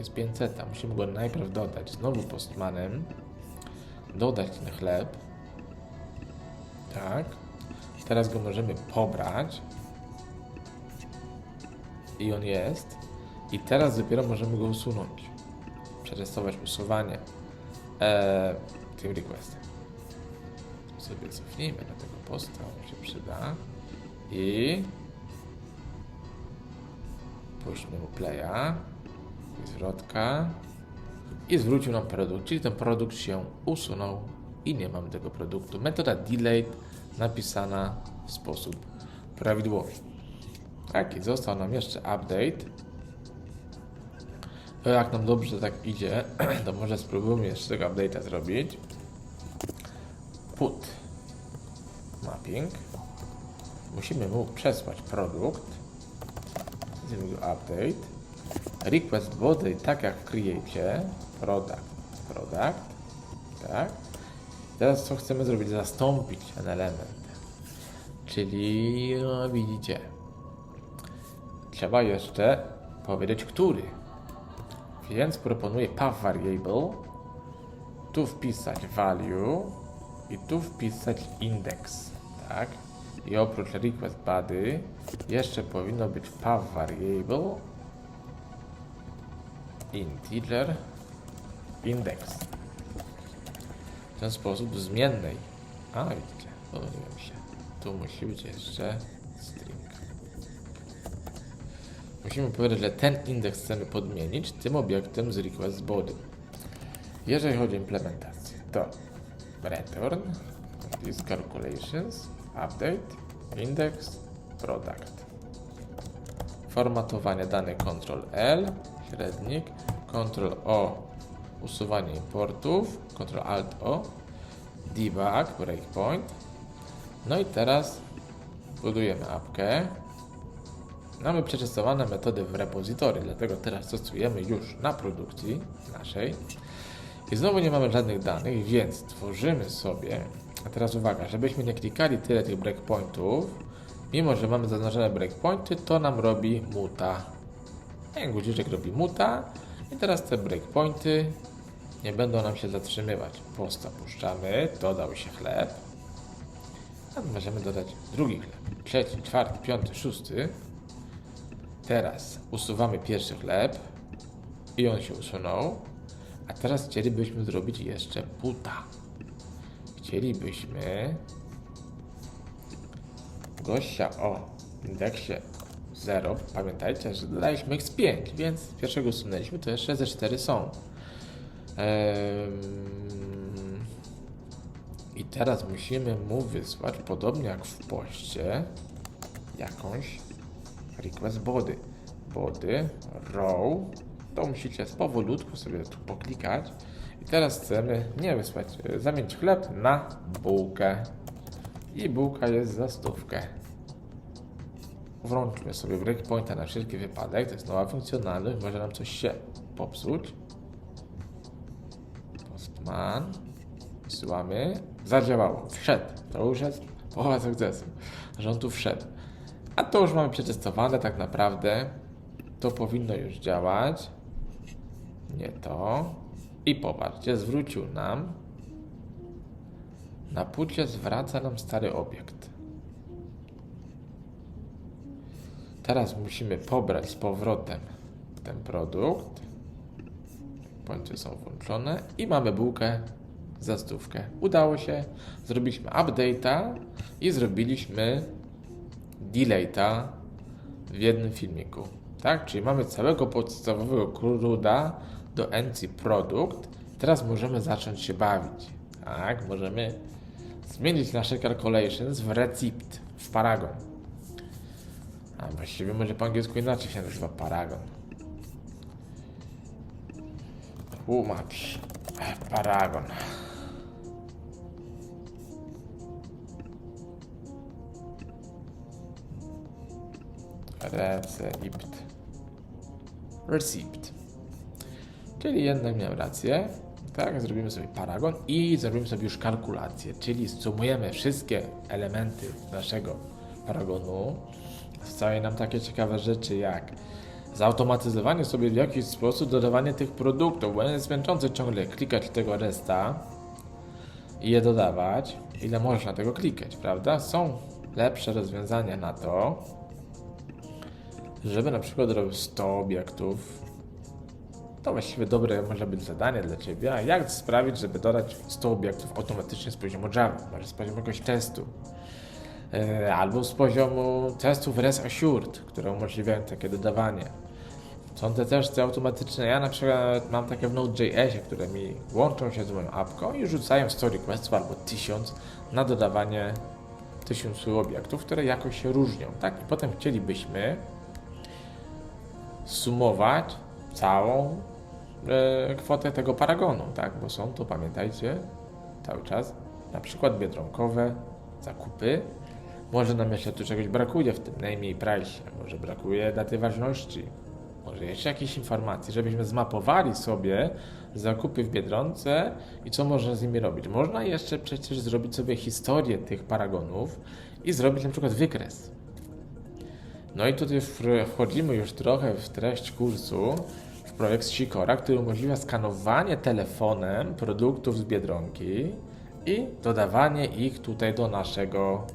jest 500. Musimy go najpierw dodać znowu postmanem. Dodać ten chleb. Tak. Teraz go możemy pobrać. I on jest. I teraz dopiero możemy go usunąć. Przetestować usuwanie e, tym requestem. Sobie cofnijmy do tego posta, on się przyda. I puśćmy mu playa. I zwrotka. I zwrócił nam produkt, czyli ten produkt się usunął i nie mamy tego produktu. Metoda delayed napisana w sposób prawidłowy. Tak, i został nam jeszcze update. To jak nam dobrze tak idzie, to może spróbujmy jeszcze tego update'a zrobić. Put mapping. Musimy mu przesłać produkt. Zrobimy update. Request body, tak jak w create. Product, product. Tak. Teraz co chcemy zrobić? Zastąpić ten element. Czyli no, widzicie. Trzeba jeszcze powiedzieć, który. Więc proponuję path variable. Tu wpisać value i tu wpisać index. Tak. I oprócz request body jeszcze powinno być path variable integer index. W ten sposób zmiennej. A widzicie, pomyliłem się. Tu musi być jeszcze string. Musimy powiedzieć, że ten indeks chcemy podmienić tym obiektem z request body. Jeżeli chodzi o implementację, to return is calculations, update, index, product. Formatowanie danych Ctrl L, średnik, Ctrl O, usuwanie importów, Ctrl Alt O, debug, breakpoint. No i teraz budujemy apkę. Mamy przetestowane metody w repozytory, dlatego teraz stosujemy już na produkcji naszej. I znowu nie mamy żadnych danych, więc tworzymy sobie, a teraz uwaga, żebyśmy nie klikali tyle tych breakpointów, mimo że mamy zaznaczone breakpointy, to nam robi muta. Ten guziczek robi muta i teraz te breakpointy nie będą nam się zatrzymywać. Posta puszczamy, dodał się chleb. A możemy dodać drugi chleb. Trzeci, czwarty, piąty, szósty. Teraz usuwamy pierwszy chleb i on się usunął. A teraz chcielibyśmy zrobić jeszcze puta. Chcielibyśmy gościa o indeksie 0. Pamiętajcie, że dodaliśmy x5, więc pierwszego usunęliśmy, to jeszcze ze 4 są. I teraz musimy mu wysłać, podobnie jak w poście, jakąś request body. Body, row, to musicie powolutku sobie tu poklikać. I teraz chcemy nie wysłać, zamienić chleb na bułkę. I bułka jest za stówkę. Włączmy sobie breakpointa na wszelki wypadek, to jest nowa funkcjonalność, może nam coś się popsuć. Postman. Wysyłamy. Zadziałało. Wszedł. To już jest połowa sukcesu. On tu wszedł. A to już mamy przetestowane tak naprawdę. To powinno już działać. Nie to. I popatrzcie, zwrócił nam. Na płcie zwraca nam stary obiekt. Teraz musimy pobrać z powrotem ten produkt. Pończe są włączone i mamy bułkę za stówkę. Udało się. Zrobiliśmy update'a i zrobiliśmy delayta w jednym filmiku. Tak? Czyli mamy całego podstawowego CRUD'a do NC Product. Teraz możemy zacząć się bawić. Tak? Możemy zmienić nasze calculations w Receipt, w Paragon. A właściwie może po angielsku inaczej się nazywa Paragon. Tłumacz. Paragon. Receipt. Receipt. Czyli jednak miałem rację. Tak, zrobimy sobie paragon i zrobimy sobie już kalkulację, czyli sumujemy wszystkie elementy naszego paragonu. Zostały nam takie ciekawe rzeczy jak zautomatyzowanie sobie w jakiś sposób dodawanie tych produktów, bo jest męczące ciągle klikać tego resta i je dodawać. Ile można tego klikać, prawda? Są lepsze rozwiązania na to, żeby na przykład robić 100 obiektów. To właściwie dobre może być zadanie dla Ciebie. A jak sprawić, żeby dodać 100 obiektów automatycznie z poziomu Java, może z poziomu jakiegoś testu, albo z poziomu testów REST Assured, które umożliwiają takie dodawanie. Są te testy automatyczne. Ja na przykład mam takie w Node.jsie, które mi łączą się z moją apką i rzucają 100 requestów albo 1000 na dodawanie 1000 obiektów, które jakoś się różnią. Tak? I potem chcielibyśmy sumować całą e, kwotę tego paragonu, tak? Bo są to, pamiętajcie, cały czas na przykład biedronkowe zakupy. Może nam jeszcze tu czegoś brakuje w tym najmniej price, może brakuje daty ważności, może jeszcze jakieś informacje, żebyśmy zmapowali sobie zakupy w Biedronce i co można z nimi robić. Można jeszcze przecież zrobić sobie historię tych paragonów i zrobić na przykład wykres. No i tutaj wchodzimy już trochę w treść kursu, w projekt Sikora, który umożliwia skanowanie telefonem produktów z Biedronki i dodawanie ich tutaj do naszego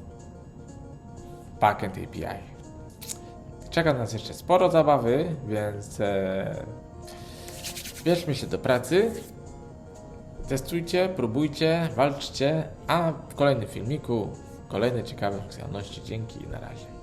backend API. Czeka nas jeszcze sporo zabawy, więc e, bierzmy się do pracy. Testujcie, próbujcie, walczcie, a w kolejnym filmiku kolejne ciekawe funkcjonalności. Dzięki i na razie.